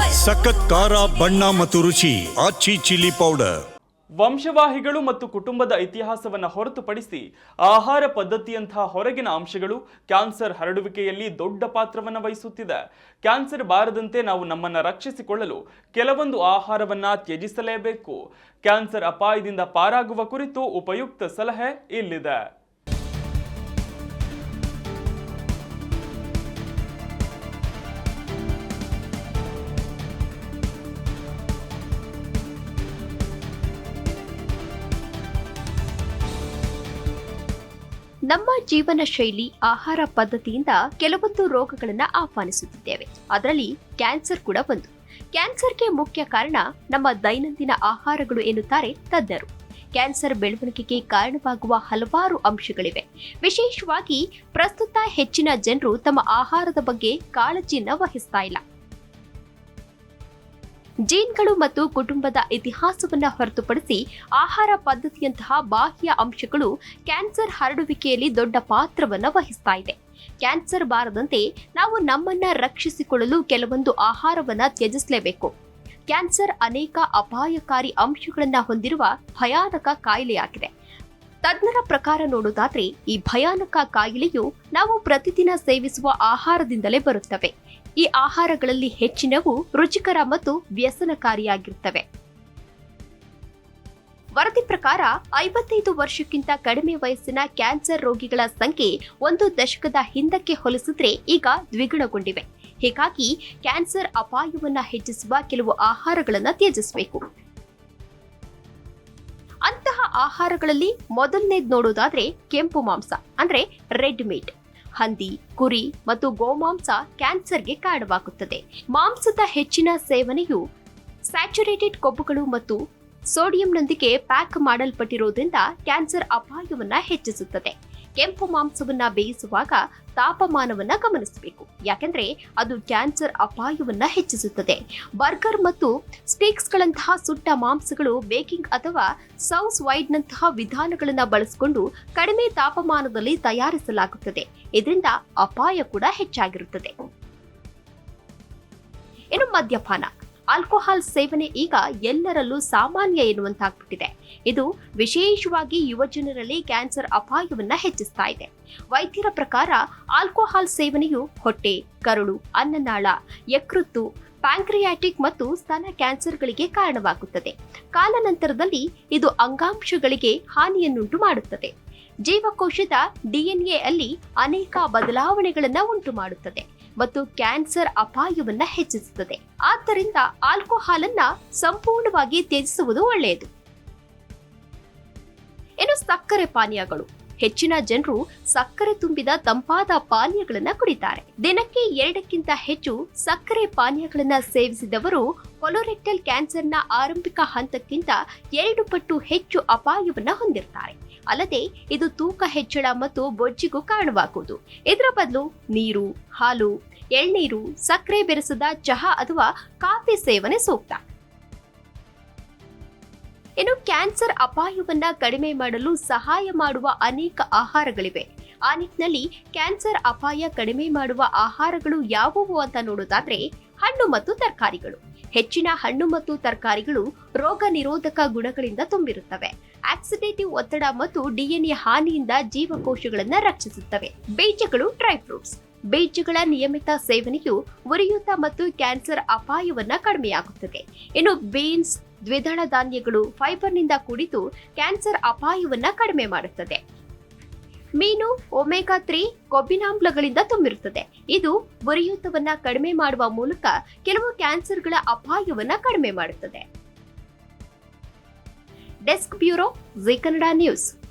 ಸಖತ್ ಖಾರ, ಬಣ್ಣ ಮತ್ತು ರುಚಿ, ಆಚಿ ಚಿಲ್ಲಿ ಪೌಡರ್. ವಂಶವಾಹಿಗಳು ಮತ್ತು ಕುಟುಂಬದ ಇತಿಹಾಸವನ್ನು ಹೊರತುಪಡಿಸಿ ಆಹಾರ ಪದ್ಧತಿಯಂತಹ ಹೊರಗಿನ ಅಂಶಗಳು ಕ್ಯಾನ್ಸರ್ ಹರಡುವಿಕೆಯಲ್ಲಿ ದೊಡ್ಡ ಪಾತ್ರವನ್ನು ವಹಿಸುತ್ತಿದೆ. ಕ್ಯಾನ್ಸರ್ ಬಾರದಂತೆ ನಾವು ನಮ್ಮನ್ನು ರಕ್ಷಿಸಿಕೊಳ್ಳಲು ಕೆಲವೊಂದು ಆಹಾರವನ್ನು ತ್ಯಜಿಸಲೇಬೇಕು. ಕ್ಯಾನ್ಸರ್ ಅಪಾಯದಿಂದ ಪಾರಾಗುವ ಕುರಿತು ಉಪಯುಕ್ತ ಸಲಹೆ ಇಲ್ಲಿದೆ. ನಮ್ಮ ಜೀವನ ಶೈಲಿ, ಆಹಾರ ಪದ್ಧತಿಯಿಂದ ಕೆಲವೊಂದು ರೋಗಗಳನ್ನು ಆಹ್ವಾನಿಸುತ್ತಿದ್ದೇವೆ. ಅದರಲ್ಲಿ ಕ್ಯಾನ್ಸರ್ ಕೂಡ ಒಂದು. ಕ್ಯಾನ್ಸರ್ಗೆ ಮುಖ್ಯ ಕಾರಣ ನಮ್ಮ ದೈನಂದಿನ ಆಹಾರಗಳು ಎನ್ನುತ್ತಾರೆ ತಜ್ಞರು. ಕ್ಯಾನ್ಸರ್ ಬೆಳವಣಿಗೆಗೆ ಕಾರಣವಾಗುವ ಹಲವಾರು ಅಂಶಗಳಿವೆ. ವಿಶೇಷವಾಗಿ ಪ್ರಸ್ತುತ ಹೆಚ್ಚಿನ ಜನರು ತಮ್ಮ ಆಹಾರದ ಬಗ್ಗೆ ಕಾಳಜಿಯನ್ನ ವಹಿಸ್ತಾ ಇಲ್ಲ. ಜೀನ್ಗಳು ಮತ್ತು ಕುಟುಂಬದ ಇತಿಹಾಸವನ್ನು ಹೊರತುಪಡಿಸಿ ಆಹಾರ ಪದ್ಧತಿಯಂತಹ ಬಾಹ್ಯ ಅಂಶಗಳು ಕ್ಯಾನ್ಸರ್ ಹರಡುವಿಕೆಯಲ್ಲಿ ದೊಡ್ಡ ಪಾತ್ರವನ್ನು ವಹಿಸ್ತಾ ಇದೆ. ಕ್ಯಾನ್ಸರ್ ಬಾರದಂತೆ ನಾವು ನಮ್ಮನ್ನ ರಕ್ಷಿಸಿಕೊಳ್ಳಲು ಕೆಲವೊಂದು ಆಹಾರವನ್ನು ತ್ಯಜಿಸಲೇಬೇಕು. ಕ್ಯಾನ್ಸರ್ ಅನೇಕ ಅಪಾಯಕಾರಿ ಅಂಶಗಳನ್ನು ಹೊಂದಿರುವ ಭಯಾನಕ ಕಾಯಿಲೆಯಾಗಿದೆ. ತಜ್ಞರ ಪ್ರಕಾರ ನೋಡುವುದಾದ್ರೆ ಈ ಭಯಾನಕ ಕಾಯಿಲೆಯು ನಾವು ಪ್ರತಿದಿನ ಸೇವಿಸುವ ಆಹಾರದಿಂದಲೇ ಬರುತ್ತವೆ. ಈ ಆಹಾರಗಳಲ್ಲಿ ಹೆಚ್ಚಿನವು ರುಚಿಕರ ಮತ್ತು ವ್ಯಸನಕಾರಿಯಾಗಿರುತ್ತವೆ. ವರದಿ ಪ್ರಕಾರ ಐವತ್ತೈದು ವರ್ಷಕ್ಕಿಂತ ಕಡಿಮೆ ವಯಸ್ಸಿನ ಕ್ಯಾನ್ಸರ್ ರೋಗಿಗಳ ಸಂಖ್ಯೆ ಒಂದು ದಶಕದ ಹಿಂದಕ್ಕೆ ಹೋಲಿಸಿದ್ರೆ ಈಗ ದ್ವಿಗುಣಗೊಂಡಿವೆ. ಹೀಗಾಗಿ ಕ್ಯಾನ್ಸರ್ ಅಪಾಯವನ್ನು ಹೆಚ್ಚಿಸುವ ಕೆಲವು ಆಹಾರಗಳನ್ನು ತ್ಯಜಿಸಬೇಕು. ಅಂತಹ ಆಹಾರಗಳಲ್ಲಿ ಮೊದಲನೇದು ನೋಡೋದಾದ್ರೆ ಕೆಂಪು ಮಾಂಸ, ಅಂದ್ರೆ ರೆಡ್ ಮೀಟ್. ಹಂದಿ, ಕುರಿ ಮತ್ತು ಗೋಮಾಂಸ ಕ್ಯಾನ್ಸರ್ಗೆ ಕಾರಣವಾಗುತ್ತದೆ. ಮಾಂಸದ ಹೆಚ್ಚಿನ ಸೇವನೆಯು ಸ್ಯಾಚುರೇಟೆಡ್ ಕೊಬ್ಬುಗಳು ಮತ್ತು ಸೋಡಿಯಂನೊಂದಿಗೆ ಪ್ಯಾಕ್ ಮಾಡಲ್ಪಟ್ಟಿರುವುದರಿಂದ ಕ್ಯಾನ್ಸರ್ ಅಪಾಯವನ್ನು ಹೆಚ್ಚಿಸುತ್ತದೆ. ಕೆಂಪು ಮಾಂಸವನ್ನ ಬೇಯಿಸುವಾಗ ತಾಪಮಾನವನ್ನ ಗಮನಿಸಬೇಕು. ಯಾಕೆಂದ್ರೆ ಅದು ಕ್ಯಾನ್ಸರ್ ಅಪಾಯವನ್ನ ಹೆಚ್ಚಿಸುತ್ತದೆ. ಬರ್ಗರ್ ಮತ್ತು ಸ್ಟೀಕ್ಸ್ಗಳಂತಹ ಸುಟ್ಟ ಮಾಂಸಗಳು ಬೇಕಿಂಗ್ ಅಥವಾ ಸೌಸ್ ವೈಡ್ನಂತಹ ವಿಧಾನಗಳನ್ನು ಬಳಸಿಕೊಂಡು ಕಡಿಮೆ ತಾಪಮಾನದಲ್ಲಿ ತಯಾರಿಸಲಾಗುತ್ತದೆ. ಇದರಿಂದ ಅಪಾಯ ಕೂಡ ಹೆಚ್ಚಾಗಿರುತ್ತದೆ. ಇನ್ನು ಮದ್ಯಪಾನ. ಆಲ್ಕೋಹಾಲ್ ಸೇವನೆ ಈಗ ಎಲ್ಲರಲ್ಲೂ ಸಾಮಾನ್ಯ ಎನ್ನುವಂತಾಗ್ಬಿಟ್ಟಿದೆ. ಇದು ವಿಶೇಷವಾಗಿ ಯುವಜನರಲ್ಲಿ ಕ್ಯಾನ್ಸರ್ ಅಪಾಯವನ್ನ ಹೆಚ್ಚಿಸ್ತಾ ಇದೆ. ವೈದ್ಯರ ಪ್ರಕಾರ ಆಲ್ಕೋಹಾಲ್ ಸೇವನೆಯು ಹೊಟ್ಟೆ, ಕರುಳು, ಅನ್ನನಾಳ, ಯಕೃತ್ತು, ಪ್ಯಾಂಕ್ರಿಯಾಟಿಕ್ ಮತ್ತು ಸ್ತನ ಕ್ಯಾನ್ಸರ್ಗಳಿಗೆ ಕಾರಣವಾಗುತ್ತದೆ. ಕಾಲಾನಂತರದಲ್ಲಿ ಇದು ಅಂಗಾಂಶಗಳಿಗೆ ಹಾನಿಯನ್ನುಂಟು ಮಾಡುತ್ತದೆ. ಜೀವಕೋಶದ ಡಿಎನ್ಎ ಅಲ್ಲಿ ಅನೇಕ ಬದಲಾವಣೆಗಳನ್ನು ಉಂಟು ಮಾಡುತ್ತದೆ ಮತ್ತು ಕ್ಯಾನ್ಸರ್ ಅಪಾಯವನ್ನ ಹೆಚ್ಚಿಸುತ್ತದೆ. ಆದ್ದರಿಂದ ಆಲ್ಕೋಹಾಲ್ ಅನ್ನ ಸಂಪೂರ್ಣವಾಗಿ ತ್ಯಜಿಸುವುದು ಒಳ್ಳೆಯದು. ಇನ್ನು ಸಕ್ಕರೆ ಪಾನೀಯಗಳು. ಹೆಚ್ಚಿನ ಜನರು ಸಕ್ಕರೆ ತುಂಬಿದ ತಂಪಾದ ಪಾನೀಯಗಳನ್ನ ಕುಡಿತಾರೆ. ದಿನಕ್ಕೆ ಎರಡಕ್ಕಿಂತ ಹೆಚ್ಚು ಸಕ್ಕರೆ ಪಾನೀಯಗಳನ್ನ ಸೇವಿಸಿದವರು ಕೊಲೊರೆಕ್ಟಲ್ ಕ್ಯಾನ್ಸರ್ನ ಆರಂಭಿಕ ಹಂತಕ್ಕಿಂತ ಎರಡು ಪಟ್ಟು ಹೆಚ್ಚು ಅಪಾಯವನ್ನ ಹೊಂದಿರ್ತಾರೆ. ಅಲ್ಲದೆ ಇದು ತೂಕ ಹೆಚ್ಚಳ ಮತ್ತು ಬೊಜ್ಜಿಗೂ ಕಾರಣವಾಗುವುದು. ಇದರ ಬದಲು ನೀರು, ಹಾಲು, ಎಳ್ನೀರು, ಸಕ್ಕರೆ ಬೆರೆಸದ ಚಹಾ ಅಥವಾ ಕಾಫಿ ಸೇವನೆ ಸೂಕ್ತ. ಇನ್ನು ಕ್ಯಾನ್ಸರ್ ಅಪಾಯವನ್ನ ಕಡಿಮೆ ಮಾಡಲು ಸಹಾಯ ಮಾಡುವ ಅನೇಕ ಆಹಾರಗಳಿವೆ. ಆ ನಿಟ್ಟಿನಲ್ಲಿ ಕ್ಯಾನ್ಸರ್ ಅಪಾಯ ಕಡಿಮೆ ಮಾಡುವ ಆಹಾರಗಳು ಯಾವುವು ಅಂತ ನೋಡೋದಾದ್ರೆ ಹಣ್ಣು ಮತ್ತು ತರಕಾರಿಗಳು. ಹೆಚ್ಚಿನ ಹಣ್ಣು ಮತ್ತು ತರಕಾರಿಗಳು ರೋಗ ನಿರೋಧಕ ಗುಣಗಳಿಂದ ತುಂಬಿರುತ್ತವೆ. ಆಕ್ಸಿಡೇಟಿವ್ ಒತ್ತಡ ಮತ್ತು ಡಿಎನ್ಎ ಹಾನಿಯಿಂದ ಜೀವಕೋಶಗಳನ್ನು ರಕ್ಷಿಸುತ್ತವೆ. ಬೀಜಗಳು ಡ್ರೈ ಫ್ರೂಟ್ಸ್. ಬೀಜಗಳ ನಿಯಮಿತ ಸೇವನೆಯು ಉರಿಯೂತ ಮತ್ತು ಕ್ಯಾನ್ಸರ್ ಅಪಾಯವನ್ನ ಕಡಿಮೆಯಾಗುತ್ತದೆ. ಇನ್ನು ಬೀನ್ಸ್, ದ್ವಿದಳ ಧಾನ್ಯಗಳು, ಫೈಬರ್ನಿಂದ ಕೂಡಿದ್ದು ಕ್ಯಾನ್ಸರ್ ಅಪಾಯವನ್ನ ಕಡಿಮೆ ಮಾಡುತ್ತದೆ. ಮೀನು, ಒಮೆಗಾ ತ್ರೀ ಕೊಬ್ಬಿನಾಮ್ಲಗಳಿಂದ ತುಂಬಿರುತ್ತದೆ. ಇದು ಉರಿಯೂತವನ್ನ ಕಡಿಮೆ ಮಾಡುವ ಮೂಲಕ ಕೆಲವು ಕ್ಯಾನ್ಸರ್ಗಳ ಅಪಾಯವನ್ನ ಕಡಿಮೆ ಮಾಡುತ್ತದೆ. Desk bureau Zee Kannada news.